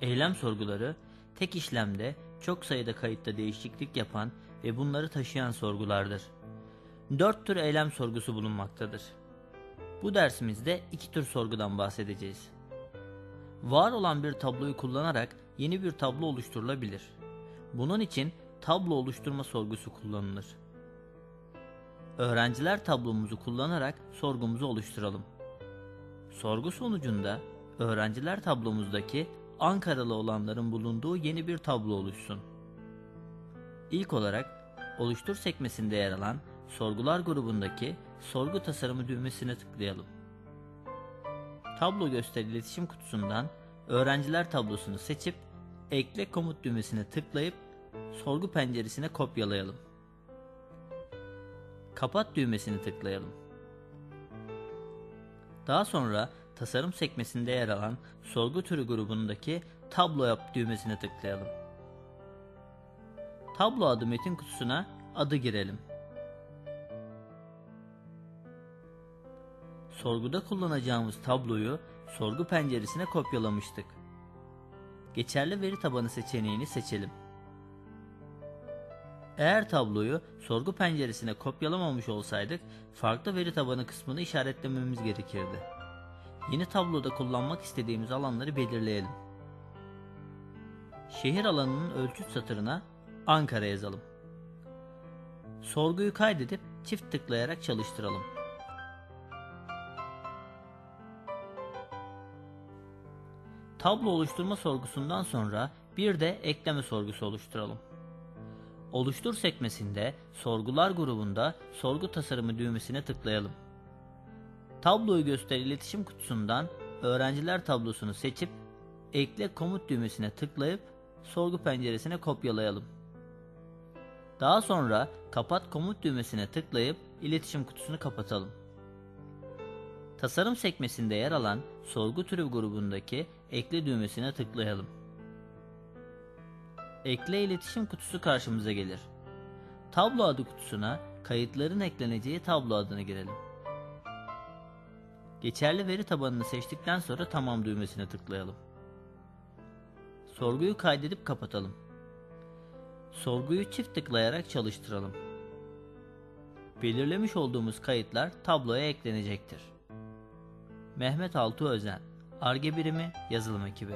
Eylem sorguları tek işlemde çok sayıda kayıtta değişiklik yapan ve bunları taşıyan sorgulardır. Dört tür eylem sorgusu bulunmaktadır. Bu dersimizde iki tür sorgudan bahsedeceğiz. Var olan bir tabloyu kullanarak yeni bir tablo oluşturulabilir. Bunun için tablo oluşturma sorgusu kullanılır. Öğrenciler tablomuzu kullanarak sorgumuzu oluşturalım. Sorgu sonucunda öğrenciler tablomuzdaki Ankaralı olanların bulunduğu yeni bir tablo oluşsun. İlk olarak oluştur sekmesinde yer alan sorgular grubundaki sorgu tasarımı düğmesine tıklayalım. Tablo göster iletişim kutusundan öğrenciler tablosunu seçip ekle komut düğmesine tıklayıp sorgu penceresine kopyalayalım. Kapat düğmesini tıklayalım. Daha sonra tasarım sekmesinde yer alan sorgu türü grubundaki tablo yap düğmesine tıklayalım. Tablo adı metin kutusuna adı girelim. Sorguda kullanacağımız tabloyu sorgu penceresine kopyalamıştık. Geçerli veri tabanı seçeneğini seçelim. Eğer tabloyu sorgu penceresine kopyalamamış olsaydık farklı veri tabanı kısmını işaretlememiz gerekirdi. Yeni tabloda kullanmak istediğimiz alanları belirleyelim. Şehir alanının ölçüt satırına Ankara yazalım. Sorguyu kaydedip çift tıklayarak çalıştıralım. Tablo oluşturma sorgusundan sonra bir de ekleme sorgusu oluşturalım. Oluştur sekmesinde sorgular grubunda sorgu tasarımı düğmesine tıklayalım. Tabloyu göster iletişim kutusundan öğrenciler tablosunu seçip ekle komut düğmesine tıklayıp sorgu penceresine kopyalayalım. Daha sonra kapat komut düğmesine tıklayıp iletişim kutusunu kapatalım. Tasarım sekmesinde yer alan sorgu türü grubundaki ekle düğmesine tıklayalım. Ekle iletişim kutusu karşımıza gelir. Tablo adı kutusuna kayıtların ekleneceği tablo adını girelim. Geçerli veri tabanını seçtikten sonra tamam düğmesine tıklayalım. Sorguyu kaydedip kapatalım. Sorguyu çift tıklayarak çalıştıralım. Belirlemiş olduğumuz kayıtlar tabloya eklenecektir. Mehmet Altı Özen Arge Birimi Yazılım Ekibi